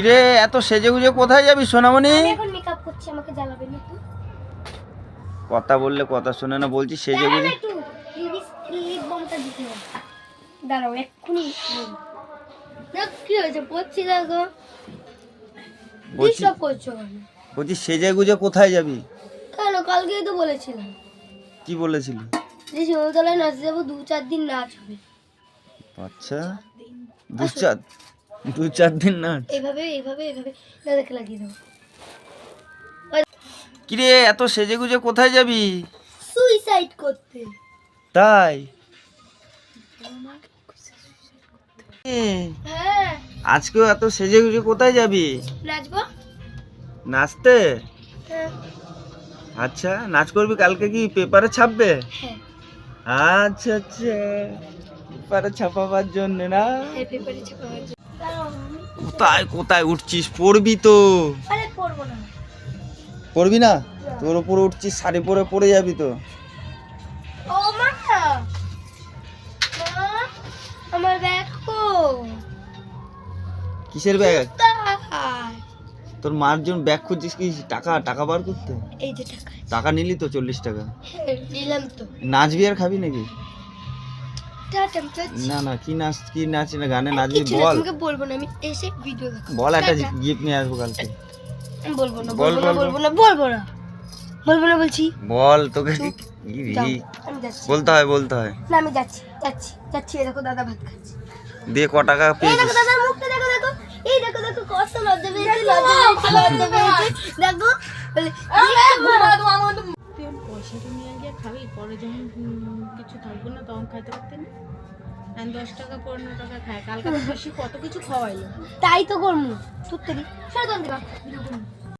কিরে এত সেজে গুজে কোথায় যাবি সোনামণি? কথা বললে কথা শোনে না বলছি সেজে গুজে দাঁড়াও এক্ষুনি কি হয়েছে? পড়ছি দেখো। বলছি সেজে গুজে কোথায় যাবি? কেন? কালকেই তো বলেছিলাম। কি বলেছিলি? যে শিমতলায় নাচতে যাব দু চার দিন নাচ হবে। আচ্ছা। দু চার দু চার দিন না। এইভাবে এইভাবে এইভাবে দেখে লাগিয়ে দেবো। কিরে এত সেজে গুজে কোথায় যাবি? সুইসাইড করতে। তাই? হ্যাঁ। আজকেও এত সেজে গুজে কোথায় যাবি? নাচবো? নাচতে? হ্যাঁ। আচ্ছা নাচ করবি কালকে কি পেপারে ছাপবে? হ্যাঁ। আচ্ছা আচ্ছা। পেপারে ছাপাবার জন্য না? পেপারে ছাপা হয়েছে দাঁড়াও, আমি- কোথায় কোথায় উঠছিস? পড়বি তো। পড়বি না। তোর উপরে উঠছিস শাড়ি পরে পড়ে যাবি তো। আমার ব্যাগ কিসের ব্যাগ? তোর মার জন্য ব্যাগ খুঁজছিস কি? টাকা টাকা বার করতে? এই যে টাকা। টাকা নিলি তো চল্লিশ টাকা। হ্যাঁ, নিলাম তো। নাচবি আর খাবি নাকি। না না কি নাচ কি নাচ না গানে নাচবি বল। তোমাকে বলব না আমি এসে ভিডিও দেখাবো। বল একটা। গিফট নিয়ে আসব কালকে। আমি বলব না বল, বলব না বল, বলব না বলব না। বলব না বলছি। বল তোকে বলতে হয় বলতে হয়। না আমি যাচ্ছি যাচ্ছি যাচ্ছি এই দেখো দাদা ভাত খাচ্ছে। দিয়ে ক টাকা পেয়েছিস দেখো দাদার মুখটা দেখো দেখো। এই দেখো দেখো কত লজ্জা পেয়েছে লজ্জা পেয়েছে লজ্জা পেয়েছে। দেখো বলে, পয়সাটা নিয়ে খাবি, পরে যখন কিছু থাকব না, তখন খাইতে পারতেন না। দশ টাকা, পনেরো টাকা খায় কালকে বেশি কত কিছু খাওয়াইলো। তাই তো তুত্তরি সরে দন দিবা